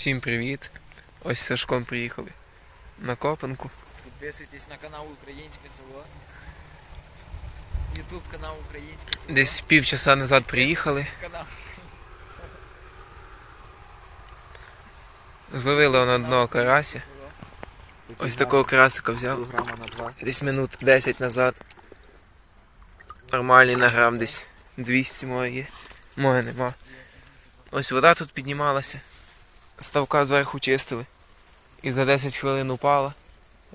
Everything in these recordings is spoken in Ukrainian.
Всім привіт! Ось Сашком приїхали на Копанку. Підписуйтесь на канал Українське село. Ютуб канал Українське село. Десь півчаса назад приїхали. Зловили он одного карася. Ось такого карасика взяв. На. Десь минут 10 назад. Нормальний на грам десь 200 моє є. Моє нема. Ось вода тут піднімалася. Ставка зверху чистили. І за 10 хвилин упала.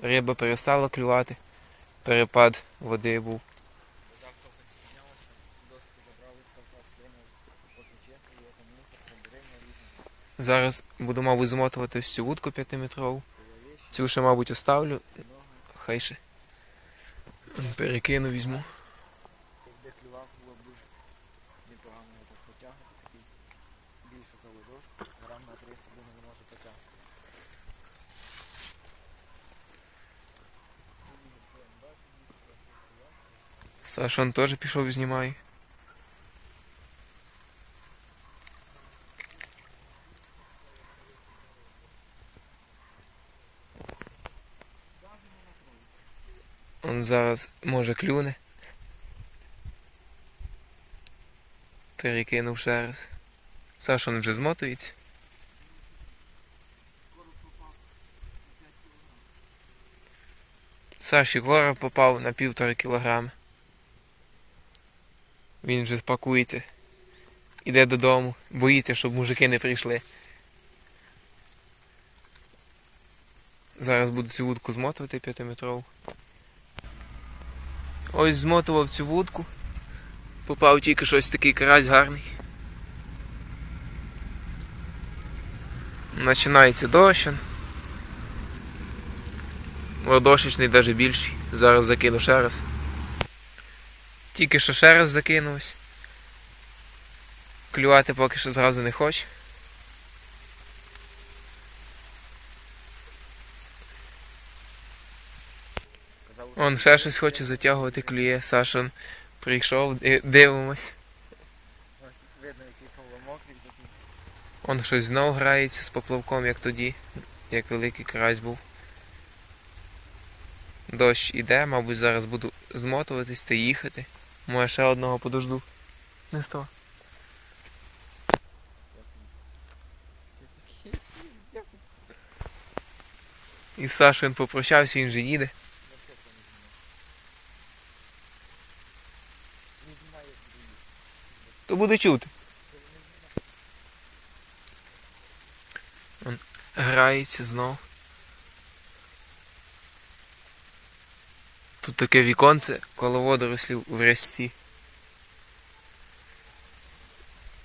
Риба перестала клювати. Перепад води був. Зараз буду, мабуть, змотувати ось цю вудку 5-метрову. Цю ще, мабуть, оставлю. Хай ще. Перекину візьму. Ладошку. Грам на 300 думаю, може потягнути. Сашон теж пішов знімає. Он зараз може клюне. Перекинув ще. Сашон вже змотується. Саші ворог попав на півтора кілограми. Він вже спакується. Іде додому. Боїться, щоб мужики не прийшли. Зараз буду цю вудку змотувати п'ятиметрову. Ось змотував цю вудку. Попав тільки щось такий карась гарний. Починається дощ. Ладошечний навіть більший. Зараз закину ще раз. Тільки що ще раз закинувся. Клювати поки що зразу не хоче. Он ще щось хоче затягувати, клює. Сашон прийшов, дивимось. ось видно, який Павло мокрий за тим. Он щось знов грається з поплавком, як тоді, як великий карась був. Дощ іде, мабуть, зараз буду змотуватись та їхати. Може ще одного подожду. Не сто. І з Сашою попрощався, він же їде. То буде чути. Он грається знов. Тут таке віконце коло водорослів в рясті.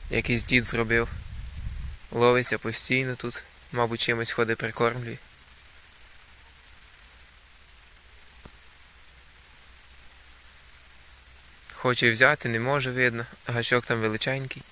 Якийсь дід зробив. Ловиться постійно тут, мабуть, чимось ходить прикормлює. Хоче взяти, не може видно, гачок там величенький.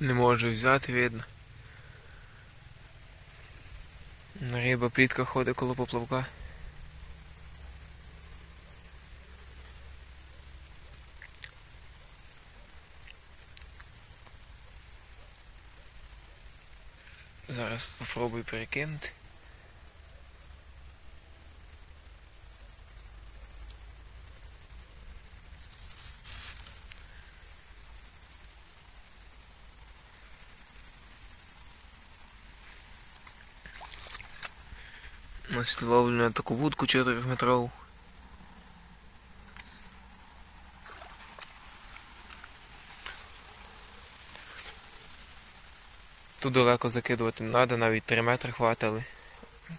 Не можу взяти, видно. Риба плітка ходить коло поплавка. Зараз попробую перекинути. Ось ловлю на таку вудку 4-метрову. Тут далеко закидувати не треба, навіть 3 метри хватили.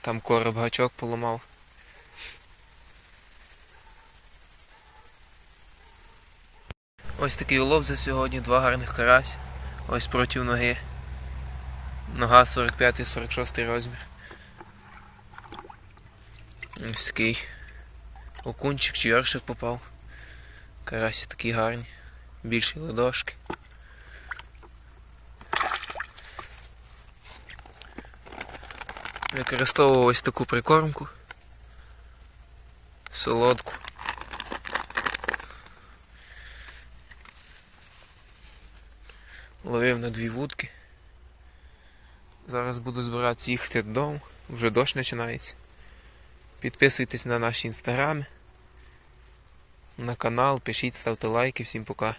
Там короб гачок поламав. Ось такий улов за сьогодні, два гарних карась. Ось проти ноги. Нога 45-46 розмір. Ось такий окунчик чи яршик попав. Карасі такі гарні. Більші ладошки. Використовував ось таку прикормку. Солодку. Ловив на дві вудки. Зараз буду збиратися їхати додому. Вже дощ починається. Підписуйтесь на наш інстаграм, на канал, пишіть, ставте лайки. Всім пока.